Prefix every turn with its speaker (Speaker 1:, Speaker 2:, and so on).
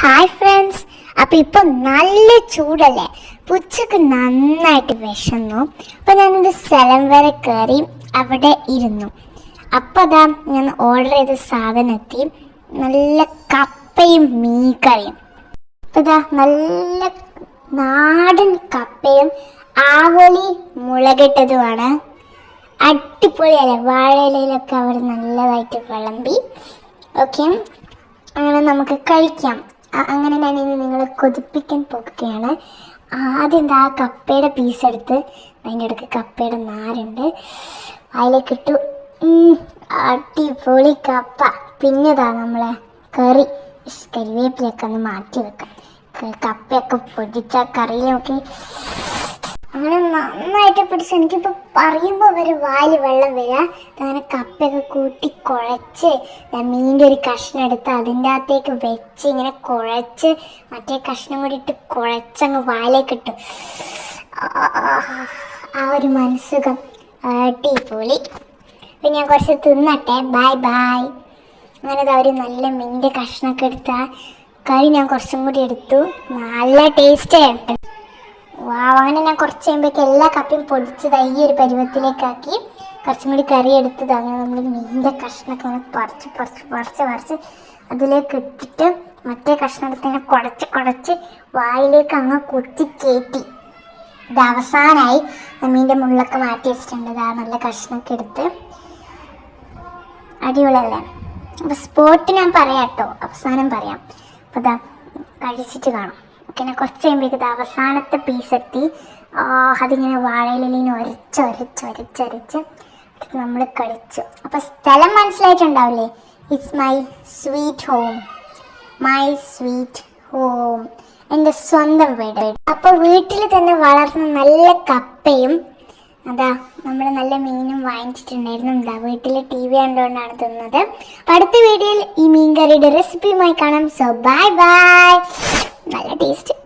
Speaker 1: Hi friends അപ്പൊ ഇപ്പൊ നല്ല ചൂടല്ലേ? പുച്ചക്ക് നന്നായിട്ട് വിശന്നു. അപ്പൊ ഞാനൊരു സ്ഥലം വരെ കയറി അവിടെ ഇരുന്നു. അപ്പൊ അതാ ഞാൻ ഓർഡർ ചെയ്ത സാധനം എത്തി. നല്ല കപ്പയും മീൻകറിയും. അപ്പൊ ഇതാ നല്ല നാടൻ കപ്പയും ആവോലി മുളകിട്ടതുമാണ്. അടിപൊളിയല്ലേ? വാഴയിലൊക്കെ അവർ നല്ലതായിട്ട് വിളമ്പി. ഓക്കെ അങ്ങനെ നമുക്ക് കഴിക്കാം. അങ്ങനെ ഞാൻ ഇനി നിങ്ങളെ കൊതിപ്പിക്കാൻ പോകുകയാണ് ആദ്യം എന്താ ആ കപ്പയുടെ പീസ് എടുത്ത് അതിന്റെ ഇടയ്ക്ക് കപ്പയുടെ നാരുണ്ട്. അതിലേക്ക് ഇട്ടു. അടിപൊളി കപ്പ. പിന്നെതാ നമ്മളെ കറി. കരിവേപ്പിലൊക്കെ ഒന്ന് മാറ്റി വെക്കാം. കപ്പയൊക്കെ പൊടിച്ച കറിയിലൊക്കെ നന്നായിട്ട് പിടിച്ച് എനിക്കിപ്പോൾ പറയുമ്പോൾ വരെ വായിൽ വെള്ളം വരിക അങ്ങനെ കപ്പയൊക്കെ കൂട്ടി കുഴച്ച് മീന്റെ ഒരു കഷ്ണം എടുത്ത് അതിന്റെ അകത്തേക്ക് വെച്ച് ഇങ്ങനെ കുഴച്ച് മറ്റേ കഷ്ണം കൂടി ഇട്ട് കുഴച്ചങ്ങ് വായിലേക്ക് ഇട്ടു. ആ ഒരു മനസ്സുഖം. അടിപൊളി. അപ്പം ഞാൻ കുറച്ച് തിന്നട്ടെ. Bye bye. അങ്ങനെ ഒരു നല്ല മീന്റെ കഷ്ണമൊക്കെ എടുത്താൽ കറി ഞാൻ കുറച്ചും കൂടി എടുത്തു. നല്ല ടേസ്റ്റ് അങ്ങനെ ഞാൻ കുറച്ച് കഴിയുമ്പോഴേക്ക് എല്ലാ കപ്പയും പൊടിച്ചത് ഈ ഒരു പരുവത്തിലേക്കാക്കി കുറച്ചും കൂടി കറി എടുത്തത്. അങ്ങനെ നമ്മൾ മീന്റെ കഷ്ണമൊക്കെ അങ്ങനെ പറിച്ച് പറിച്ച് പറിച്ച് പറിച്ച് അതിലേക്ക് ഇട്ടിട്ട് മറ്റേ കഷ്ണം എടുത്ത് ഇങ്ങനെ കുടച്ച് കുടച്ച് വായിലേക്ക് അങ്ങ് കുത്തി കയറ്റി ഇത് അവസാനമായി മീന്റെ മുള്ളൊക്കെ മാറ്റി വെച്ചിട്ടുണ്ട്. ഇതാ നല്ല കഷ്ണൊക്കെ എടുത്ത്. അടിപൊളിയല്ലേ? അപ്പോൾ സ്പോട്ട് ഞാൻ പറയാം കേട്ടോ അവസാനം പറയാം. അപ്പോൾ ഇതാ കഴിച്ചിട്ട് കാണാം. ഞാൻ കുറച്ച് കഴിയുമ്പോഴേക്ക് അവസാനത്തെ പീസ് എത്തി. അതിങ്ങനെ വാഴയിലിങ്ങനെ ഒരച്ച് ഒരച്ച് ഒരച്ച് ഒരച്ച് നമ്മൾ കഴിച്ചു. അപ്പോൾ സ്ഥലം മനസ്സിലായിട്ടുണ്ടാവില്ലേ? It's my sweet home my sweet home എന്റെ സ്വന്തം വീട്. അപ്പോൾ വീട്ടിൽ തന്നെ വളർന്ന നല്ല കപ്പയും അതാ നമ്മൾ നല്ല മീനും വാങ്ങിച്ചിട്ടുണ്ടായിരുന്നു എന്താ വീട്ടിൽ ടി വി കണ്ടുകൊണ്ടാണ് തിന്നത് അടുത്ത വീഡിയോയിൽ ഈ മീൻകറിയുടെ റെസിപ്പിയുമായി കാണാം. സോ ബൈ ബൈ നല്ല ടേസ്റ്റ്